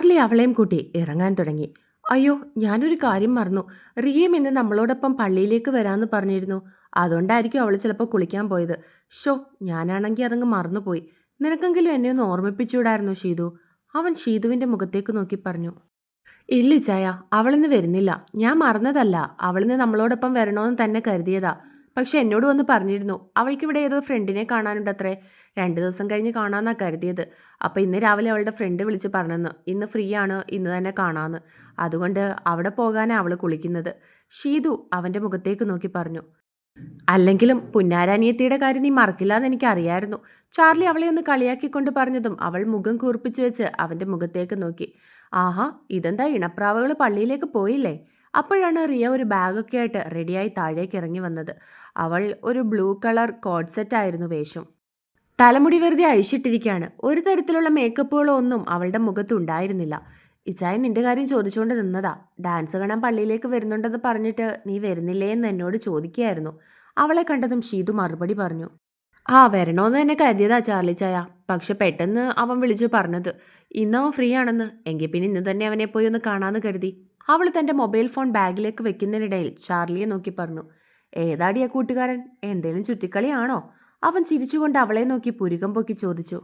Charlie അവളെയും കൂട്ടി ഇറങ്ങാൻ തുടങ്ങി. അയ്യോ ഞാനൊരു കാര്യം മറന്നു. റിയം ഇന്ന് നമ്മളോടൊപ്പം പള്ളിയിലേക്ക് വരാമെന്ന് പറഞ്ഞിരുന്നു. അതുകൊണ്ടായിരിക്കും അവൾ ചിലപ്പോൾ കുളിക്കാൻ പോയത്. ഷോ ഞാനാണെങ്കിൽ അതങ്ങ് മറന്നുപോയി. നിനക്കെങ്കിലും എന്നെ ഒന്ന് ഓർമ്മിപ്പിച്ചുകൂടായിരുന്നു ഷീതു? അവൻ ഷീതുവിന്റെ മുഖത്തേക്ക് നോക്കി പറഞ്ഞു. ഇല്ല ചായ അവളിന്ന് വരുന്നില്ല. ഞാൻ മറന്നതല്ല. അവളിന്ന് നമ്മളോടൊപ്പം വരണമെന്ന് തന്നെ കരുതിയതാ. പക്ഷെ എന്നോട് വന്ന് പറഞ്ഞിരുന്നു അവൾക്കിവിടെ ഏതോ ഫ്രണ്ടിനെ കാണാനുണ്ടത്രേ. രണ്ട് ദിവസം കഴിഞ്ഞ് കാണാമെന്നാ കരുതിയത്. അപ്പോൾ ഇന്ന് രാവിലെ അവളുടെ ഫ്രണ്ട് വിളിച്ച് പറഞ്ഞെന്ന്. ഇന്ന് ഫ്രീ ആണ് ഇന്ന് തന്നെ കാണാമെന്ന് അതുകൊണ്ട് അവിടെ പോകാനാണ് അവൾ കുളിക്കുന്നത്. ഷീതു അവന്റെ മുഖത്തേക്ക് നോക്കി പറഞ്ഞു അല്ലെങ്കിലും പുന്നാരാനിയത്തിയുടെ കാര്യം നീ മറക്കില്ലാന്ന് എനിക്കറിയായിരുന്നു. ചാർലി അവളെ ഒന്ന് കളിയാക്കിക്കൊണ്ട് പറഞ്ഞതും അവൾ മുഖം കൂർപ്പിച്ച് വെച്ച് അവന്റെ മുഖത്തേക്ക് നോക്കി. ആഹാ ഇതെന്താ ഇണപ്രാവുകൾ പള്ളിയിലേക്ക് പോയില്ലേ? അപ്പോഴാണ് റിയ ഒരു ബാഗൊക്കെ ആയിട്ട് റെഡിയായി താഴേക്ക് ഇറങ്ങി വന്നത്. അവൾ ഒരു ബ്ലൂ കളർ കോഡ് സെറ്റ് ആയിരുന്നു വേഷം. തലമുടി വെറുതെ അഴിച്ചിട്ടിരിക്കുകയാണ് ഒരു തരത്തിലുള്ള മേക്കപ്പുകളോ ഒന്നും അവളുടെ മുഖത്തുണ്ടായിരുന്നില്ല ഇച്ചായ നിന്റെ കാര്യം ചോദിച്ചുകൊണ്ട് നിന്നതാ. ഡാൻസ് കാണാൻ പള്ളിയിലേക്ക് വരുന്നുണ്ടെന്ന് പറഞ്ഞിട്ട് നീ വരുന്നില്ലേ എന്ന് എന്നോട് ചോദിക്കുകയായിരുന്നു. അവളെ കണ്ടതും ഷീതു മറുപടി പറഞ്ഞു. ആ വരണോന്ന് തന്നെ കരുതിയതാ ചാർലി ചായ. പക്ഷെ പെട്ടെന്ന് അവൻ വിളിച്ചു പറഞ്ഞത് ഇന്ന് അവൻ ഫ്രീ ആണെന്ന്. എങ്കിൽ പിന്നെ ഇന്ന് തന്നെ അവനെ പോയി ഒന്ന് കാണാമെന്ന് കരുതി. അവൾ തന്റെ മൊബൈൽ ഫോൺ ബാഗിലേക്ക് വെക്കുന്നതിനിടയിൽ ചാർലിയെ നോക്കി പറഞ്ഞു ഏതാടിയ കൂട്ടുകാരൻ? എന്തേലും ചുറ്റിക്കളിയാണോ? അവൻ ചിരിച്ചുകൊണ്ട് അവളെ നോക്കി പുരുകം പൊക്കി ചോദിച്ചു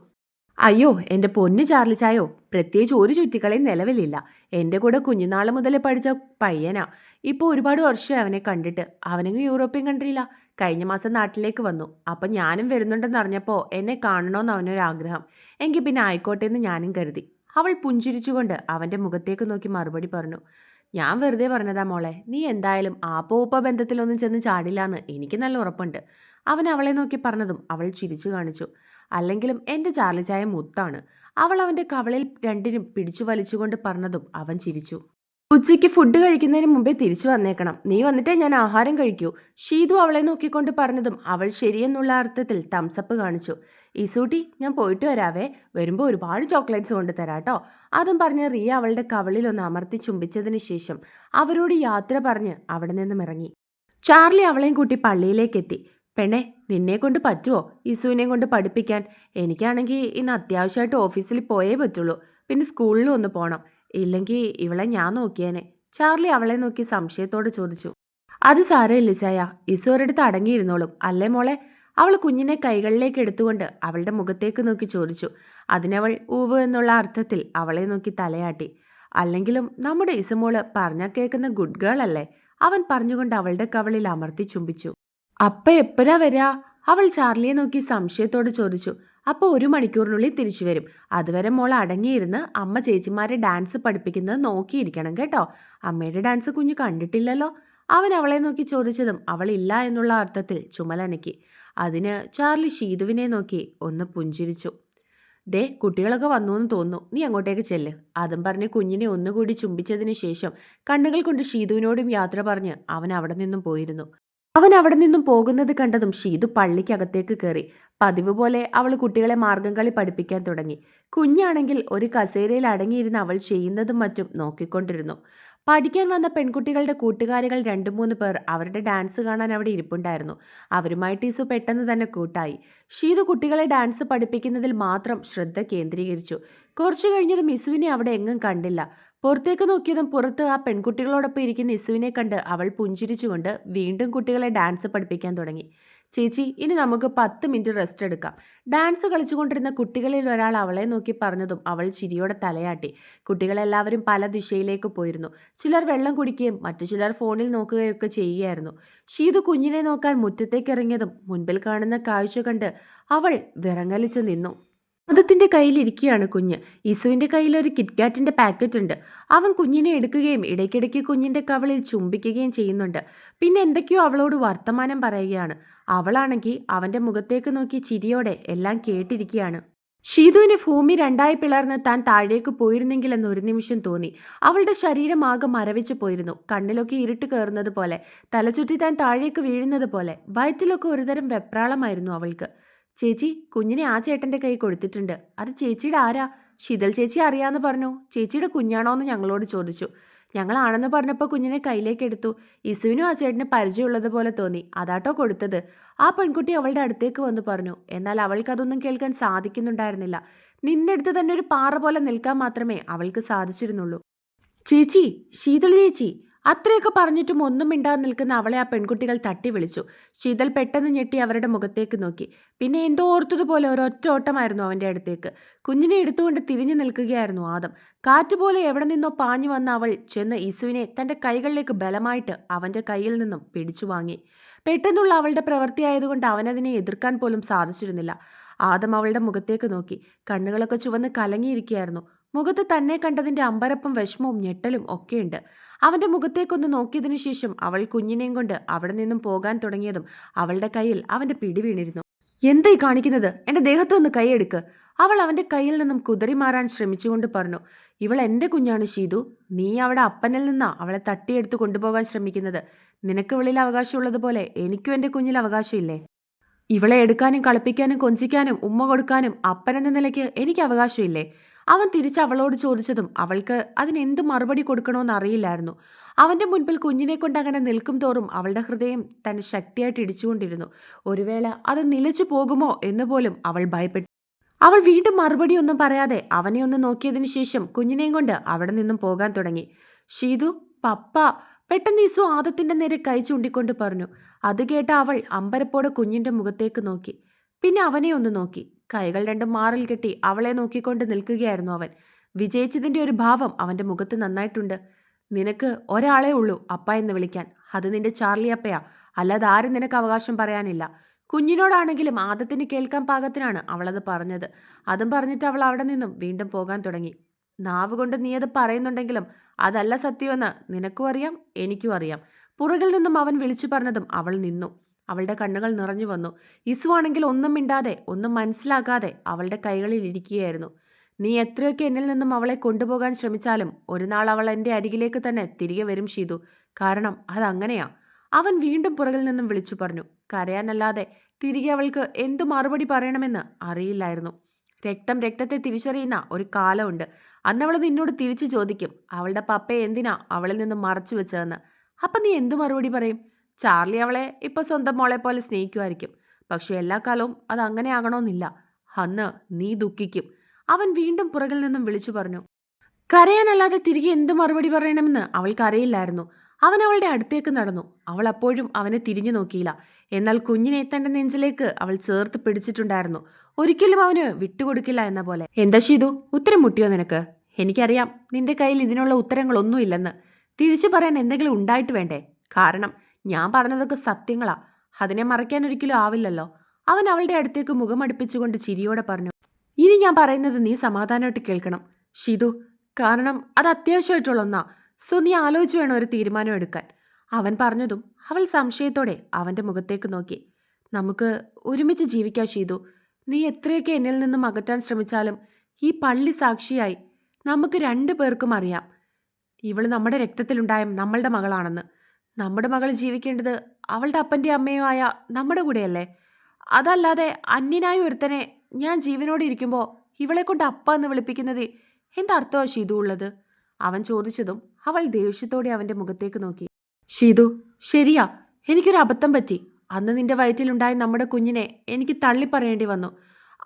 അയ്യോ എന്റെ പൊന്നു ചാർലി ചായോ പ്രത്യേകിച്ച് ഒരു ചുറ്റിക്കളയും നിലവിലില്ല. എന്റെ കൂടെ കുഞ്ഞുനാൾ മുതൽ പഠിച്ച പയ്യനാ. ഇപ്പോൾ ഒരുപാട് വർഷമായി അവനെ കണ്ടിട്ട്. അവനെങ്ങ് യൂറോപ്യൻ കൺട്രിയില്ല കഴിഞ്ഞ മാസം നാട്ടിലേക്ക് വന്നു. അപ്പം ഞാനും വരുന്നുണ്ടെന്ന് അറിഞ്ഞപ്പോൾ എന്നെ കാണണമെന്ന് അവനൊരു ആഗ്രഹം. എങ്കിൽ പിന്നെ ആയിക്കോട്ടെ എന്ന് ഞാനും കരുതി. അവൾ പുഞ്ചിരിച്ചുകൊണ്ട് അവന്റെ മുഖത്തേക്ക് നോക്കി മറുപടി പറഞ്ഞു ഞാൻ വെറുതെ പറഞ്ഞതാ മോളെ നീ എന്തായാലും ആപ്പോപ്പ ബന്ധത്തിലൊന്നും ചെന്ന് ചാടില്ലാന്ന് എനിക്ക് നല്ല ഉറപ്പുണ്ട്. അവൻ അവളെ നോക്കി പറഞ്ഞതും അവൾ ചിരിച്ചു കാണിച്ചു. അല്ലെങ്കിലും എന്റെ ചാർലി ചായ മുത്താണ്. അവൾ അവന്റെ കവളിൽ രണ്ടിനും പിടിച്ചു വലിച്ചുകൊണ്ട് പറഞ്ഞതും അവൻ ചിരിച്ചു. ഉച്ചയ്ക്ക് ഫുഡ് കഴിക്കുന്നതിന് മുമ്പേ തിരിച്ചു വന്നേക്കണം. നീ വന്നിട്ടേ ഞാൻ ആഹാരം കഴിക്കൂ. ഷീതു അവളെ നോക്കിക്കൊണ്ട് പറഞ്ഞതും അവൾ ശരിയെന്നുള്ള അർത്ഥത്തിൽ തംസപ്പ് കാണിച്ചു. ഈസൂട്ടി ഞാൻ പോയിട്ട് വരാവേ. വരുമ്പോൾ ഒരുപാട് ചോക്ലേറ്റ്സ് കൊണ്ട് കേട്ടോ അതും പറഞ്ഞ് റിയ അവളുടെ കവളിൽ ഒന്ന് അമർത്തി ചുംബിച്ചതിന് ശേഷം അവരോട് യാത്ര പറഞ്ഞ് അവിടെ നിന്നും ഇറങ്ങി. ചാർലി അവളെയും കൂട്ടി പള്ളിയിലേക്ക് എത്തി പെണ്ണെ നിന്നെ കൊണ്ട് പറ്റുമോ ഇസുവിനെ കൊണ്ട് പഠിപ്പിക്കാൻ? എനിക്കാണെങ്കിൽ ഇന്ന് അത്യാവശ്യമായിട്ട് ഓഫീസിൽ പോയേ പറ്റുള്ളൂ. പിന്നെ സ്കൂളിലും ഒന്ന് പോകണം ഇല്ലെങ്കിൽ ഇവളെ ഞാൻ നോക്കിയേനെ. ചാർലി അവളെ നോക്കി സംശയത്തോട് ചോദിച്ചു. അത് സാരമില്ല ചായ. ഇസു ഒരിടത്ത് അടങ്ങിയിരുന്നോളും. അല്ലേ മോളെ? അവൾ കുഞ്ഞിനെ കൈകളിലേക്ക് എടുത്തുകൊണ്ട് അവളുടെ മുഖത്തേക്ക് നോക്കി ചോദിച്ചു. അതിനവൾ ഊവ് എന്നുള്ള അർത്ഥത്തിൽ അവളെ നോക്കി തലയാട്ടി. അല്ലെങ്കിലും നമ്മുടെ ഇസമോൾ പറഞ്ഞ കേൾക്കുന്ന ഗുഡ് ഗേൾ അല്ലേ? അവൻ പറഞ്ഞുകൊണ്ട് അവളുടെ കവളിൽ അമർത്തി ചുംബിച്ചു. അപ്പ എപ്പോഴാ വരാ? അവൾ ചാർലിയെ നോക്കി സംശയത്തോട് ചോദിച്ചു. അപ്പോൾ ഒരു മണിക്കൂറിനുള്ളിൽ തിരിച്ചു വരും. അതുവരെ മോൾ അടങ്ങിയിരുന്ന് അമ്മ ചേച്ചിമാരെ ഡാൻസ് പഠിപ്പിക്കുന്നത് നോക്കിയിരിക്കണം കേട്ടോ. അമ്മയുടെ ഡാൻസ് കുഞ്ഞ് കണ്ടിട്ടില്ലല്ലോ. അവൻ അവളെ നോക്കി ചോദിച്ചതും അവളില്ല എന്നുള്ള അർത്ഥത്തിൽ ചുമലനക്കി അതിന് ചാർലി ഷീതുവിനെ നോക്കി ഒന്ന് പുഞ്ചിരിച്ചു. ദേ കുട്ടികളൊക്കെ വന്നു എന്ന് തോന്നുന്നു. നീ അങ്ങോട്ടേക്ക് ചെല്ല്. അതും പറഞ്ഞ് കുഞ്ഞിനെ ഒന്നുകൂടി ചുംബിച്ചതിന് ശേഷം കണ്ണുകൾ കൊണ്ട് ഷീതുവിനോടും യാത്ര പറഞ്ഞ് അവൻ അവിടെ നിന്നും പോയിരുന്നു. അവൻ അവിടെ നിന്നും പോകുന്നത് കണ്ടതും ഷീതു പള്ളിക്കകത്തേക്ക് കയറി. പതിവ് പോലെ അവൾ കുട്ടികളെ മാർഗം കളി പഠിപ്പിക്കാൻ തുടങ്ങി. കുഞ്ഞാണെങ്കിൽ ഒരു കസേരയിൽ അടങ്ങിയിരുന്ന അവൾ ചെയ്യുന്നതും മറ്റും നോക്കിക്കൊണ്ടിരുന്നു. പഠിക്കാൻ വന്ന പെൺകുട്ടികളുടെ കൂട്ടുകാരികൾ രണ്ടു മൂന്ന് പേർ അവരുടെ ഡാൻസ് കാണാൻ അവിടെ ഇരിപ്പുണ്ടായിരുന്നു. അവരുമായി ടീസു പെട്ടെന്ന് തന്നെ കൂട്ടായി. ഷീതു കുട്ടികളെ ഡാൻസ് പഠിപ്പിക്കുന്നതിൽ മാത്രം ശ്രദ്ധ കേന്ദ്രീകരിച്ചു. കുറച്ചു കഴിഞ്ഞത് മിസുവിനെ അവിടെ എങ്ങും കണ്ടില്ല. പുറത്തേക്ക് നോക്കിയതും പുറത്ത് ആ പെൺകുട്ടികളോടൊപ്പം ഇരിക്കുന്ന ഇസുവിനെ കണ്ട് അവൾ പുഞ്ചിരിച്ചുകൊണ്ട് വീണ്ടും കുട്ടികളെ ഡാൻസ് പഠിപ്പിക്കാൻ തുടങ്ങി. ചേച്ചി ഇനി നമുക്ക് പത്ത് മിനിറ്റ് റെസ്റ്റ് എടുക്കാം. ഡാൻസ് കളിച്ചുകൊണ്ടിരുന്ന കുട്ടികളിൽ ഒരാൾ അവളെ നോക്കി പറഞ്ഞതും അവൾ ചിരിയോടെ തലയാട്ടി. കുട്ടികളെല്ലാവരും പല ദിശയിലേക്ക് പോയിരുന്നു. ചിലർ വെള്ളം കുടിക്കുകയും മറ്റു ചിലർ ഫോണിൽ നോക്കുകയൊക്കെ ചെയ്യുകയായിരുന്നു. ഷീതു കുഞ്ഞിനെ നോക്കാൻ മുറ്റത്തേക്ക് ഇറങ്ങിയതും മുൻപിൽ കാണുന്ന കാഴ്ച കണ്ട് അവൾ വിറങ്ങലിച്ച് നിന്നു. മതത്തിന്റെ കയ്യിലിരിക്കുകയാണ് കുഞ്ഞ്. ഇസുവിന്റെ കയ്യിൽ ഒരു കിറ്റ്കാറ്റിന്റെ പാക്കറ്റ് ഉണ്ട് അവൻ കുഞ്ഞിനെ എടുക്കുകയും ഇടയ്ക്കിടയ്ക്ക് കുഞ്ഞിന്റെ കവളിൽ ചുംബിക്കുകയും ചെയ്യുന്നുണ്ട്. പിന്നെ എന്തൊക്കെയോ അവളോട് വർത്തമാനം പറയുകയാണ്. അവളാണെങ്കിൽ അവന്റെ മുഖത്തേക്ക് നോക്കി ചിരിയോടെ എല്ലാം കേട്ടിരിക്കുകയാണ്. ഷീതുവിന് ഭൂമി രണ്ടായി പിളർന്ന് താൻ താഴേക്ക് പോയിരുന്നെങ്കിൽ എന്ന് ഒരു നിമിഷം തോന്നി. അവളുടെ ശരീരം ആകെ മരവിച്ചു പോയിരുന്നു. കണ്ണിലൊക്കെ ഇരുട്ട് കയറുന്നത് പോലെ തലചുറ്റി താൻ താഴേക്ക് വീഴുന്നത് പോലെ. വയറ്റിലൊക്കെ ഒരുതരം വെപ്രാളമായിരുന്നു അവൾക്ക്. ചേച്ചി കുഞ്ഞിനെ ആ ചേട്ടന്റെ കൈ കൊടുത്തിട്ടുണ്ട്. അത് ചേച്ചിയുടെ ആരാ? ശീതൽ ചേച്ചി അറിയാമെന്ന് പറഞ്ഞു. ചേച്ചിയുടെ കുഞ്ഞാണോ എന്ന് ഞങ്ങളോട് ചോദിച്ചു. ഞങ്ങളാണെന്ന് പറഞ്ഞപ്പോൾ കുഞ്ഞിനെ കയ്യിലേക്ക് എടുത്തു. ഇസുവിനും ആ ചേട്ടന് പരിചയമുള്ളതുപോലെ തോന്നി. അതാട്ടോ കൊടുത്തത്. ആ പെൺകുട്ടി അവളുടെ അടുത്തേക്ക് വന്ന് പറഞ്ഞു. എന്നാൽ അവൾക്കതൊന്നും കേൾക്കാൻ സാധിക്കുന്നുണ്ടായിരുന്നില്ല. നിന്നെടുത്ത് തന്നെ ഒരു പാറ പോലെ നിൽക്കാൻ മാത്രമേ അവൾക്ക് സാധിച്ചിരുന്നുള്ളൂ. ചേച്ചി ശീതൾ ചേച്ചി അത്രയൊക്കെ പറഞ്ഞിട്ടും ഒന്നും മിണ്ടാതെ നിൽക്കുന്ന അവളെ ആ പെൺകുട്ടികൾ തട്ടി വിളിച്ചു. ശീതൽ പെട്ടെന്ന് ഞെട്ടി അവരുടെ മുഖത്തേക്ക് നോക്കി. പിന്നെ എന്തോ ഓർത്തതുപോലെ ഒരൊറ്റ ഓട്ടമായിരുന്നു അവന്റെ അടുത്തേക്ക്. കുഞ്ഞിനെ എടുത്തുകൊണ്ട് തിരിഞ്ഞു നിൽക്കുകയായിരുന്നു ആദം. കാറ്റുപോലെ എവിടെ നിന്നോ പാഞ്ഞു വന്ന അവൾ ചെന്ന് ഇസുവിനെ തന്റെ കൈകളിലേക്ക് ബലമായിട്ട് അവന്റെ കയ്യിൽ നിന്നും പിടിച്ചു വാങ്ങി. പെട്ടെന്നുള്ള അവളുടെ പ്രവൃത്തിയായതുകൊണ്ട് അവനതിനെ എതിർക്കാൻ പോലും സാധിച്ചിരുന്നില്ല. ആദം അവളുടെ മുഖത്തേക്ക് നോക്കി. കണ്ണുകളൊക്കെ ചുവന്ന് കലങ്ങിയിരിക്കുകയായിരുന്നു. മുഖത്ത് തന്നെ കണ്ടതിന്റെ അമ്പരപ്പും വിഷമവും ഞെട്ടലും ഒക്കെയുണ്ട്. അവന്റെ മുഖത്തേക്കൊന്ന് നോക്കിയതിനു ശേഷം അവൾ കുഞ്ഞിനെയും കൊണ്ട് അവിടെ നിന്നും പോകാൻ തുടങ്ങിയതും അവളുടെ കയ്യിൽ അവന്റെ പിടി വീണിരുന്നു. എന്തായി കാണിക്കുന്നത്? എന്റെ ദേഹത്ത് നിന്ന് കൈയെടുക്ക് അവൾ അവന്റെ കയ്യിൽ നിന്നും കുതറി മാറാൻ ശ്രമിച്ചുകൊണ്ട് പറഞ്ഞു ഇവൾ എന്റെ കുഞ്ഞാണ് ഷീതു. നീ അവിടെ അപ്പനിൽ നിന്നാ അവളെ തട്ടിയെടുത്ത് കൊണ്ടുപോകാൻ ശ്രമിക്കുന്നത്. നിനക്ക് ഇവളിൽ അവകാശമുള്ളതുപോലെ എനിക്കും എന്റെ കുഞ്ഞിൽ അവകാശമില്ലേ ഇവളെ എടുക്കാനും കളിപ്പിക്കാനും കൊഞ്ചിക്കാനും ഉമ്മ കൊടുക്കാനും അപ്പനെന്ന നിലയ്ക്ക് എനിക്ക് അവകാശമില്ലേ അവൻ തിരിച്ച് അവളോട് ചോദിച്ചതും അവൾക്ക് അതിനെന്ത് മറുപടി കൊടുക്കണമെന്ന് അറിയില്ലായിരുന്നു. അവന്റെ മുൻപിൽ കുഞ്ഞിനെ കൊണ്ട് അങ്ങനെ നിൽക്കും തോറും അവളുടെ ഹൃദയം തന്നെ ശക്തിയായിട്ട് ഇടിച്ചുകൊണ്ടിരുന്നു. ഒരു വേള അത് നിലച്ചു പോകുമോ എന്ന് പോലും അവൾ ഭയപ്പെട്ടു. അവൾ വീണ്ടും മറുപടി ഒന്നും പറയാതെ അവനെ ഒന്ന് നോക്കിയതിനു ശേഷം കുഞ്ഞിനെയും കൊണ്ട് അവിടെ നിന്നും പോകാൻ തുടങ്ങി. ഷീതു പപ്പ പെട്ടെന്ന് ഈസു ആദത്തിന്റെ നേരെ കൈ ചൂണ്ടിക്കൊണ്ട് പറഞ്ഞു. അത് കേട്ട അവൾ അമ്പരപ്പോടെ കുഞ്ഞിന്റെ മുഖത്തേക്ക് നോക്കി. പിന്നെ അവനെ ഒന്ന് നോക്കി. കൈകൾ രണ്ടും മാറിൽ കെട്ടി അവളെ നോക്കിക്കൊണ്ട് നിൽക്കുകയായിരുന്നു അവൻ. വിജയിച്ചതിന്റെ ഒരു ഭാവം അവന്റെ മുഖത്ത് നന്നായിട്ടുണ്ട്. നിനക്ക് ഒരാളേ ഉള്ളൂ അപ്പ എന്ന് വിളിക്കാൻ. അത് നിന്റെ ചാർലി അപ്പയാ. അല്ലാതെ ആരും നിനക്ക് അവകാശം പറയാനില്ല. കുഞ്ഞിനോടാണെങ്കിലും ആദത്തിന് കേൾക്കാൻ പാകത്തിനാണ് അവളത് പറഞ്ഞത്. അതും പറഞ്ഞിട്ട് അവൾ അവിടെ നിന്നും വീണ്ടും പോകാൻ തുടങ്ങി. നാവ് കൊണ്ട് നീ അത് പറയുന്നുണ്ടെങ്കിലും അതല്ല സത്യമെന്ന് നിനക്കും അറിയാം എനിക്കും അറിയാം. പുറകിൽ നിന്നും അവൻ വിളിച്ചു പറഞ്ഞതും അവൾ നിന്നു. അവളുടെ കണ്ണുകൾ നിറഞ്ഞു വന്നു. ഇസുവാണെങ്കിൽ ഒന്നും മിണ്ടാതെ ഒന്നും മനസ്സിലാക്കാതെ അവളുടെ കൈകളിൽ ഇരിക്കുകയായിരുന്നു. നീ എത്രയൊക്കെ എന്നിൽ നിന്നും അവളെ കൊണ്ടുപോകാൻ ശ്രമിച്ചാലും ഒരു നാൾ അവൾ എന്റെ അരികിലേക്ക് തന്നെ തിരികെ വരും ചെയ്തു കാരണം അതങ്ങനെയാ അവൻ വീണ്ടും പുറകിൽ നിന്നും വിളിച്ചു പറഞ്ഞു. കരയാനല്ലാതെ തിരികെ അവൾക്ക് എന്തു മറുപടി പറയണമെന്ന് അറിയില്ലായിരുന്നു. രക്തം രക്തത്തെ തിരിച്ചറിയുന്ന ഒരു കാലമുണ്ട്. അന്നവൾ നിന്നോട് തിരിച്ചു ചോദിക്കും അവളുടെ പപ്പയെ എന്തിനാ അവളിൽ നിന്നും മറച്ചു വെച്ചതെന്ന്. അപ്പം നീ എന്തു മറുപടി പറയും? ചാർലി അവളെ ഇപ്പം സ്വന്തം മോളെ പോലെ സ്നേഹിക്കുമായിരിക്കും. പക്ഷെ എല്ലാ കാലവും അത് അങ്ങനെ ആകണമെന്നില്ല. അന്ന് നീ ദുഃഖിക്കും. അവൻ വീണ്ടും പുറകിൽ നിന്നും വിളിച്ചു പറഞ്ഞു. കരയാനല്ലാതെ തിരികെ എന്ത് മറുപടി പറയണമെന്ന് അവൾക്കറിയില്ലായിരുന്നു അവൻ അവളുടെ അടുത്തേക്ക് നടന്നു. അവൾ അപ്പോഴും അവനെ തിരിഞ്ഞു നോക്കിയില്ല. എന്നാൽ കുഞ്ഞിനെ തന്റെ നെഞ്ചിലേക്ക് അവൾ ചേർത്ത് പിടിച്ചിട്ടുണ്ടായിരുന്നു. ഒരിക്കലും അവന് വിട്ടുകൊടുക്കില്ല എന്ന പോലെ. എന്താ ചെയ്തു ഉത്തരം മുട്ടിയോ നിനക്ക്? എനിക്കറിയാം നിന്റെ കയ്യിൽ ഇതിനുള്ള ഉത്തരങ്ങളൊന്നുമില്ലെന്ന്. തിരിച്ചു പറയാൻ എന്തെങ്കിലും ഉണ്ടായിട്ട് വേണ്ടേ? കാരണം ഞാൻ പറഞ്ഞതൊക്കെ സത്യങ്ങളാ. അതിനെ മറയ്ക്കാൻ ഒരിക്കലും ആവില്ലല്ലോ. അവൻ അവളുടെ അടുത്തേക്ക് മുഖമടുപ്പിച്ചുകൊണ്ട് ചിരിയോടെ പറഞ്ഞു ഇനി ഞാൻ പറയുന്നത് നീ സമാധാനമായിട്ട് കേൾക്കണം. ഷിതു കാരണം അത് അത്യാവശ്യമായിട്ടുള്ള ഒന്നാ. സോ നീ ആലോചിച്ച് വേണം ഒരു തീരുമാനം എടുക്കാൻ. അവൻ പറഞ്ഞതും അവൾ സംശയത്തോടെ അവന്റെ മുഖത്തേക്ക് നോക്കി. നമുക്ക് ഒരുമിച്ച് ജീവിക്കാം ഷീതു. നീ എത്രയൊക്കെ എന്നിൽ നിന്നും അകറ്റാൻ ശ്രമിച്ചാലും ഈ പള്ളി സാക്ഷിയായി നമുക്ക് രണ്ടു പേർക്കും അറിയാം. ഇവൾ നമ്മുടെ രക്തത്തിലുണ്ടായ നമ്മളുടെ മകളാണെന്ന്. നമ്മുടെ മകൾ ജീവിക്കേണ്ടത് അവളുടെ അപ്പന്റെ അമ്മയുമായ നമ്മുടെ കൂടെയല്ലേ? അതല്ലാതെ അന്യനായ ഒരുത്തനെ ഞാൻ ജീവനോടെ ഇരിക്കുമ്പോൾ ഇവളെ കൊണ്ട് അപ്പ എന്ന് വിളിപ്പിക്കുന്നത് എന്തർത്ഥമാണ് ഷീതു ഉള്ളത്? അവൻ ചോദിച്ചതും അവൾ ദേഷ്യത്തോടെ അവന്റെ മുഖത്തേക്ക് നോക്കി. ഷീതു ശരിയാ. എനിക്കൊരു അബദ്ധം പറ്റി. അന്ന് നിന്റെ വയറ്റിലുണ്ടായ നമ്മുടെ കുഞ്ഞിനെ എനിക്ക് തള്ളിപ്പറയേണ്ടി വന്നു.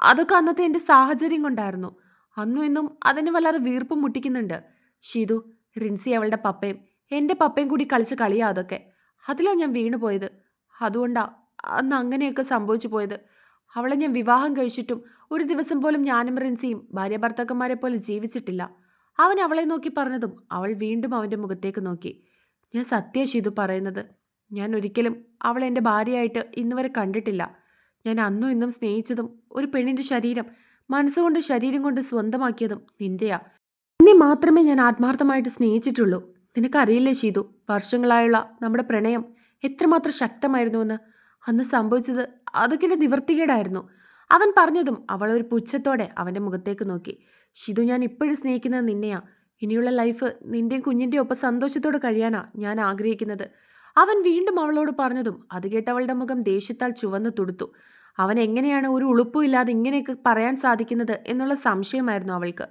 അതൊക്കെ അന്നത്തെ എന്റെ സാഹചര്യം കൊണ്ടായിരുന്നു. അന്നും ഇന്നും അതിന് വല്ലാതെ വീർപ്പ് മുട്ടിക്കുന്നുണ്ട്. ഷീതു റിൻസി അവളുടെ പപ്പയും എന്റെ പപ്പയും കൂടി കളിച്ച കളിയാ അതൊക്കെ. അതിലാ ഞാൻ വീണുപോയത് അതുകൊണ്ടാ അന്ന് അങ്ങനെയൊക്കെ സംഭവിച്ചു പോയത്. അവളെ ഞാൻ വിവാഹം കഴിച്ചിട്ടും ഒരു ദിവസം പോലും ഞാനും റിൻസിയും ഭാര്യ ഭർത്താക്കന്മാരെ പോലെ ജീവിച്ചിട്ടില്ല. അവൻ അവളെ നോക്കി പറഞ്ഞതും അവൾ വീണ്ടും അവന്റെ മുഖത്തേക്ക് നോക്കി. ഞാൻ സത്യ ഇത് പറയുന്നത്. ഞാൻ ഒരിക്കലും അവളെ എന്റെ ഭാര്യയായിട്ട് ഇന്നുവരെ കണ്ടിട്ടില്ല. ഞാൻ അന്നും ഇന്നും സ്നേഹിച്ചതും ഒരു പെണ്ണിന്റെ ശരീരം മനസ്സുകൊണ്ട് ശരീരം കൊണ്ട് സ്വന്തമാക്കിയതും നിന്റെയാ. നിന്നെ മാത്രമേ ഞാൻ ആത്മാർത്ഥമായിട്ട് സ്നേഹിച്ചിട്ടുള്ളൂ. നിനക്കറിയില്ലേ ചെയ്തു വർഷങ്ങളായുള്ള നമ്മുടെ പ്രണയം എത്രമാത്രം ശക്തമായിരുന്നുവെന്ന്? അന്ന് സംഭവിച്ചത് അതൊക്കെ നിവർത്തികേടായിരുന്നു. അവൻ പറഞ്ഞതും അവൾ ഒരു പുച്ഛത്തോടെ അവന്റെ മുഖത്തേക്ക് നോക്കി. ഷിതു ഞാൻ ഇപ്പോഴും സ്നേഹിക്കുന്നത് നിന്നെയാ. ഇനിയുള്ള ലൈഫ് നിന്റെയും കുഞ്ഞിന്റെയും ഒപ്പം സന്തോഷത്തോടെ കഴിയാനാ ഞാൻ ആഗ്രഹിക്കുന്നത്. അവൻ വീണ്ടും അവളോട് പറഞ്ഞതും അത് കേട്ടവളുടെ മുഖം ദേഷ്യത്താൽ ചുവന്നു തുടുത്തു. അവൻ എങ്ങനെയാണ് ഒരു ഉളുപ്പും ഇല്ലാതെ ഇങ്ങനെയൊക്കെ പറയാൻ സാധിക്കുന്നത് എന്നുള്ള സംശയമായിരുന്നു അവൾക്ക്.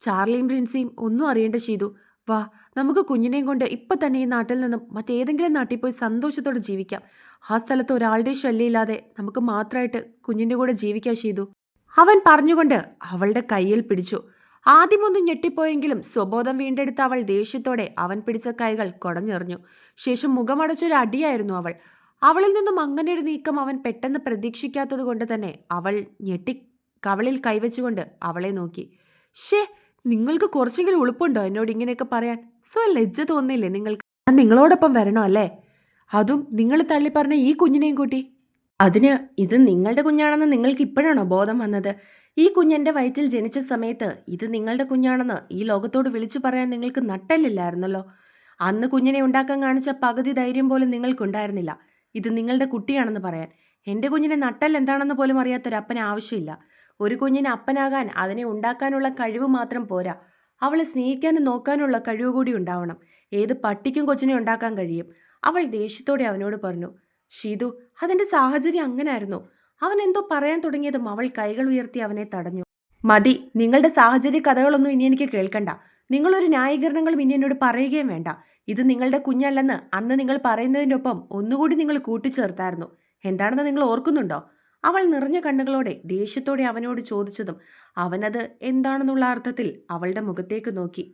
ചാർലിയും പ്രിൻസിയും ഒന്നും അറിയേണ്ട ഷീതു വാ നമുക്ക് കുഞ്ഞിനെയും കൊണ്ട് ഇപ്പൊ തന്നെ ഈ നാട്ടിൽ നിന്നും മറ്റേതെങ്കിലും നാട്ടിൽ പോയി സന്തോഷത്തോടെ ജീവിക്കാം. ആ സ്ഥലത്ത് ഒരാളുടെ ശല്യമില്ലാതെ നമുക്ക് മാത്രമായിട്ട് കുഞ്ഞിന്റെ കൂടെ ജീവിക്കാൻ ചെയ്തു. അവൻ പറഞ്ഞുകൊണ്ട് അവളുടെ കയ്യിൽ പിടിച്ചു. ആദ്യമൊന്നും ഞെട്ടിപ്പോയെങ്കിലും സ്വബോധം വീണ്ടെടുത്ത അവൾ ദേഷ്യത്തോടെ അവൻ പിടിച്ച കൈകൾ കുടഞ്ഞെറിഞ്ഞു. ശേഷം മുഖമടച്ചൊരു അടിയായിരുന്നു അവൾ. അവളിൽ നിന്നും അങ്ങനെ ഒരു നീക്കം അവൻ പെട്ടെന്ന് പ്രതീക്ഷിക്കാത്തത് കൊണ്ട് തന്നെ അവൾ ഞെട്ടി കവളിൽ കൈവച്ചുകൊണ്ട് അവളെ നോക്കി. ഷേ നിങ്ങൾക്ക് കുറച്ചെങ്കിലും ഉളുപ്പുണ്ടോ എന്നോട് ഇങ്ങനെയൊക്കെ പറയാൻ? സ്വ ലജ്ജ തോന്നില്ലേ നിങ്ങൾക്ക്? ഞാൻ നിങ്ങളോടൊപ്പം വരണോ അല്ലേ? അതും നിങ്ങൾ തള്ളി പറഞ്ഞ ഈ കുഞ്ഞിനെയും കൂട്ടി. അതിന് ഇത് നിങ്ങളുടെ കുഞ്ഞാണെന്ന് നിങ്ങൾക്ക് ഇപ്പോഴാണോ ബോധം വന്നത്? ഈ കുഞ്ഞെന്റെ വയറ്റിൽ ജനിച്ച സമയത്ത് ഇത് നിങ്ങളുടെ കുഞ്ഞാണെന്ന് ഈ ലോകത്തോട് വിളിച്ചു പറയാൻ നിങ്ങൾക്ക് നട്ടല്ലില്ലായിരുന്നല്ലോ അന്ന് കുഞ്ഞിനെ ഉണ്ടാക്കാൻ കാണിച്ച പകുതി ധൈര്യം പോലും നിങ്ങൾക്കുണ്ടായിരുന്നില്ല. ഇത് നിങ്ങളുടെ കുട്ടിയാണെന്ന് പറയാൻ. എന്റെ കുഞ്ഞിനെ നട്ടൽ എന്താണെന്ന് പോലും അറിയാത്തൊരപ്പന് ആവശ്യമില്ല. ഒരു കുഞ്ഞിന് അപ്പനാകാൻ അതിനെ ഉണ്ടാക്കാനുള്ള കഴിവ് മാത്രം പോരാ. അവളെ സ്നേഹിക്കാനും നോക്കാനുള്ള കഴിവ് കൂടി ഉണ്ടാവണം. ഏത് പട്ടിക്കും കൊച്ചിനെ ഉണ്ടാക്കാൻ കഴിയും. അവൾ ദേഷ്യത്തോടെ അവനോട് പറഞ്ഞു ഷീതു അതിന്റെ സാഹചര്യം അങ്ങനായിരുന്നു. അവൻ എന്തോ പറയാൻ തുടങ്ങിയതും അവൾ കൈകൾ ഉയർത്തി അവനെ തടഞ്ഞു. മതി നിങ്ങളുടെ സാഹചര്യ കഥകളൊന്നും ഇനി എനിക്ക് കേൾക്കണ്ട. നിങ്ങളൊരു ന്യായീകരണങ്ങളും ഇനി എന്നോട് പറയുകയും വേണ്ട. ഇത് നിങ്ങളുടെ കുഞ്ഞല്ലെന്ന് അന്ന് നിങ്ങൾ പറയുന്നതിനൊപ്പം ഒന്നുകൂടി നിങ്ങൾ കൂട്ടിച്ചേർത്തായിരുന്നു. എന്താണെന്ന് നിങ്ങൾ ഓർക്കുന്നുണ്ടോ? അവൾ നിറഞ്ഞ കണ്ണുകളോടെ ദേഷ്യത്തോടെ അവനോട് ചോദിച്ചതും അവനത് എന്താണെന്നുള്ള അർത്ഥത്തിൽ അവളുടെ മുഖത്തേക്ക് നോക്കി.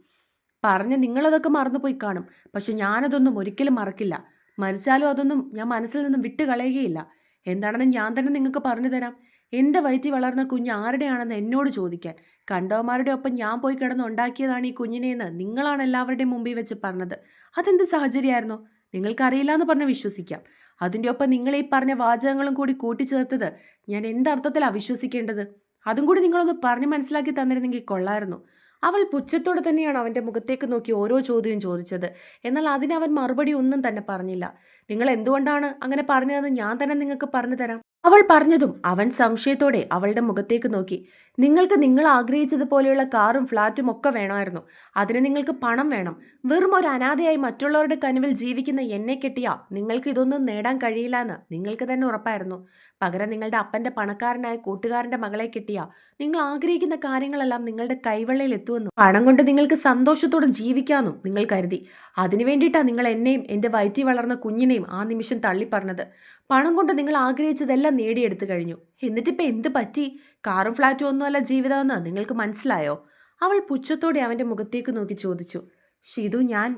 പറഞ്ഞ് നിങ്ങളതൊക്കെ മറന്നുപോയി കാണും. പക്ഷെ ഞാനതൊന്നും ഒരിക്കലും മറക്കില്ല. മരിച്ചാലും അതൊന്നും ഞാൻ മനസ്സിൽ നിന്നും വിട്ടുകളയുകയില്ല എന്താണെന്ന് ഞാൻ തന്നെ നിങ്ങൾക്ക് പറഞ്ഞു തരാം. എന്റെ വയറ്റി വളർന്ന കുഞ്ഞ് ആരുടെയാണെന്ന് എന്നോട് ചോദിക്കാൻ. കണ്ടവന്മാരുടെ ഒപ്പം ഞാൻ പോയി കിടന്ന് ഉണ്ടാക്കിയതാണ് ഈ കുഞ്ഞിനെയെന്ന് നിങ്ങളാണ് എല്ലാവരുടെയും മുമ്പിൽ വെച്ച് പറഞ്ഞത്. അതെന്ത് സാഹചര്യമായിരുന്നു? നിങ്ങൾക്കറിയില്ല എന്ന് പറഞ്ഞ് വിശ്വസിക്കാം. അതിന്റെ ഒപ്പം നിങ്ങൾ ഈ പറഞ്ഞ വാചകങ്ങളും കൂടി കൂട്ടിച്ചേർത്തത് ഞാൻ എന്തർത്ഥത്തിലാണ് വിശ്വസിക്കേണ്ടത്? അതും കൂടി നിങ്ങളൊന്ന് പറഞ്ഞ് മനസ്സിലാക്കി തന്നിരുന്നെങ്കിൽ കൊള്ളായിരുന്നു. അവൾ പുച്ഛത്തോടെ തന്നെയാണ് അവന്റെ മുഖത്തേക്ക് നോക്കി ഓരോ ചോദ്യവും ചോദിച്ചത്. എന്നാൽ അതിനവൻ മറുപടി ഒന്നും തന്നെ പറഞ്ഞില്ല. നിങ്ങൾ എന്തുകൊണ്ടാണ് അങ്ങനെ പറഞ്ഞതെന്ന് ഞാൻ തന്നെ നിങ്ങൾക്ക് പറഞ്ഞു തരാം. അവൾ പറഞ്ഞതും അവൻ സംശയത്തോടെ അവളുടെ മുഖത്തേക്ക് നോക്കി. നിങ്ങൾക്ക് നിങ്ങൾ ആഗ്രഹിച്ചതുപോലെയുള്ള കാറും ഫ്ലാറ്റും ഒക്കെ വേണമായിരുന്നു. അതിന് നിങ്ങൾക്ക് പണം വേണം. വെറും ഒരു അനാഥയായി മറ്റുള്ളവരുടെ കനുവിൽ ജീവിക്കുന്ന എന്നെ കെട്ടിയാ നിങ്ങൾക്ക് ഇതൊന്നും നേടാൻ കഴിയില്ല എന്ന് നിങ്ങൾക്ക് തന്നെ ഉറപ്പായിരുന്നു. പകരം നിങ്ങളുടെ അപ്പന്റെ പണക്കാരനായ കൂട്ടുകാരന്റെ മകളെ കിട്ടിയ നിങ്ങൾ ആഗ്രഹിക്കുന്ന കാര്യങ്ങളെല്ലാം നിങ്ങളുടെ കൈവെള്ളയിൽ എത്തുമെന്നും പണം കൊണ്ട് നിങ്ങൾക്ക് സന്തോഷത്തോടെ ജീവിക്കാമെന്നും നിങ്ങൾ കരുതി. അതിനു വേണ്ടിയിട്ടാണ് നിങ്ങൾ എന്നെയും എന്റെ വയറ്റി വളർന്ന കുഞ്ഞിനെയും ആ നിമിഷം തള്ളിപ്പറഞ്ഞത്. പണം കൊണ്ട് നിങ്ങൾ ആഗ്രഹിച്ചതെല്ലാം നേടിയെടുത്തു കഴിഞ്ഞു. എന്നിട്ടിപ്പോൾ എന്ത് പറ്റി? കാറും ഫ്ലാറ്റും ഒന്നുമല്ല ജീവിതമെന്ന് നിങ്ങൾക്ക് മനസ്സിലായോ? അവൾ പുച്ഛത്തോടെ അവന്റെ മുഖത്തേക്ക് നോക്കി ചോദിച്ചു. ഷിതു ഞാൻ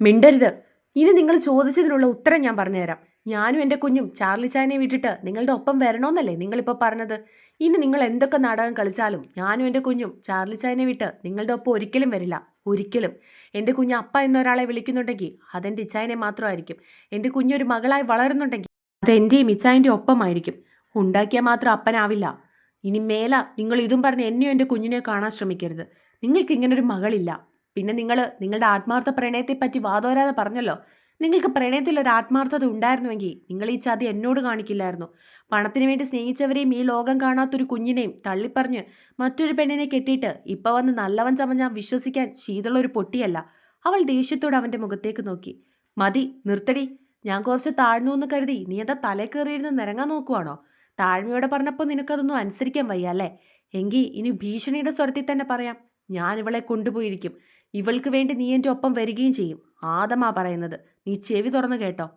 മിണ്ടരുത്. ഇനി നിങ്ങൾ ചോദിച്ചതിനുള്ള ഉത്തരം ഞാൻ പറഞ്ഞുതരാം. ഞാനും എന്റെ കുഞ്ഞും ചാർലി ചായനെ വിട്ടിട്ട് നിങ്ങളുടെ ഒപ്പം വരണമെന്നല്ലേ നിങ്ങളിപ്പോൾ പറഞ്ഞത്? ഇനി നിങ്ങൾ എന്തൊക്കെ നാടകം കളിച്ചാലും ഞാനും എന്റെ കുഞ്ഞും ചാർലി ചായനെ വിട്ട് നിങ്ങളുടെ ഒപ്പം ഒരിക്കലും വരില്ല. ഒരിക്കലും. എന്റെ കുഞ്ഞ് അപ്പ എന്നൊരാളെ വിളിക്കുന്നുണ്ടെങ്കിൽ അതെന്റെ ഇച്ചായനെ മാത്രമായിരിക്കും. എന്റെ കുഞ്ഞൊരു മകളായി വളരുന്നുണ്ടെങ്കിൽ അതെന്റെയും ഇച്ചായന്റെ ഒപ്പമായിരിക്കും. ഉണ്ടാക്കിയാൽ മാത്രം അപ്പനാവില്ല. ഇനി മേല നിങ്ങൾ ഇതും പറഞ്ഞ് എന്നെയോ എന്റെ കുഞ്ഞിനെയോ കാണാൻ ശ്രമിക്കരുത്. നിങ്ങൾക്ക് ഇങ്ങനൊരു മകളില്ല. പിന്നെ നിങ്ങൾ നിങ്ങളുടെ ആത്മാർത്ഥ പ്രണയത്തെപ്പറ്റി വാതോരാതെ പറഞ്ഞല്ലോ. നിങ്ങൾക്ക് പ്രണയത്തിൽ ഒരു ആത്മാർത്ഥത ഉണ്ടായിരുന്നുവെങ്കിൽ നിങ്ങൾ ഈ ചതി എന്നോട് കാണിക്കില്ലായിരുന്നു. പണത്തിന് വേണ്ടി സ്നേഹിച്ചവരെയും ഈ ലോകം കാണാത്തൊരു കുഞ്ഞിനെയും തള്ളിപ്പറഞ്ഞ് മറ്റൊരു പെണ്ണിനെ കെട്ടിയിട്ട് ഇപ്പം വന്ന് നല്ലവൻ ചമഞ്ഞാൻ വിശ്വസിക്കാൻ ശീതളൊരു പൊട്ടിയല്ല അവൾ ദേഷ്യത്തോടെ അവന്റെ മുഖത്തേക്ക് നോക്കി. മതി നിർത്തടി. ഞാൻ കുറച്ച് താഴ്ന്നു എന്ന് കരുതി നീ എന്താ തലേ കയറിയിരുന്ന് നിരങ്ങാൻ നോക്കുവാണോ? താഴ്മയോടെ പറഞ്ഞപ്പോൾ നിനക്കതൊന്നും അനുസരിക്കാൻ വയ്യ അല്ലേ? എങ്കിൽ ഇനി ഭീഷണിയുടെ സ്വരത്തിൽ തന്നെ പറയാം. ഞാൻ ഇവളെ കൊണ്ടുപോയിരിക്കും. ഇവൾക്ക് വേണ്ടി നീ എന്റെ ഒപ്പം വരികയും ചെയ്യും. ആദമാ പറയുന്നത്. നീ ചെവി തുറന്നു കേട്ടോ.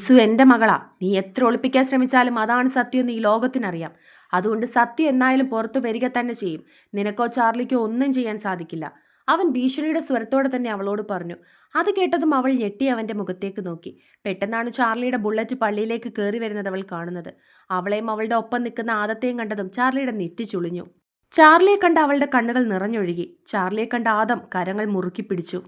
സു എന്റെ മകളാ. നീ എത്ര ഒളിപ്പിക്കാൻ ശ്രമിച്ചാലും അതാണ് സത്യം എന്ന് ഈ ലോകത്തിനറിയാം. അതുകൊണ്ട് സത്യം എന്നായാലും പുറത്തു വരിക തന്നെ ചെയ്യും. നിനക്കോ ചാർലിക്കോ ഒന്നും ചെയ്യാൻ സാധിക്കില്ല. അവൻ ഭീഷണിയുടെ സ്വരത്തോടെ തന്നെ അവളോട് പറഞ്ഞു. അത് കേട്ടതും അവൾ ഞെട്ടി അവന്റെ മുഖത്തേക്ക് നോക്കി. പെട്ടെന്നാണ് ചാർലിയുടെ ബുള്ളറ്റ് പള്ളിയിലേക്ക് കയറി വരുന്നത് അവൾ കാണുന്നത്. അവളെയും അവളുടെ ഒപ്പം നിൽക്കുന്ന ആദത്തെയും കണ്ടതും ചാർലിയുടെ നെറ്റി ചുളിഞ്ഞു. ചാർലിയെ കണ്ട അവളുടെ കണ്ണുകൾ നിറഞ്ഞൊഴുകി. ചാർലിയെ കണ്ട ആദം കരങ്ങൾ മുറുക്കി പിടിച്ചു.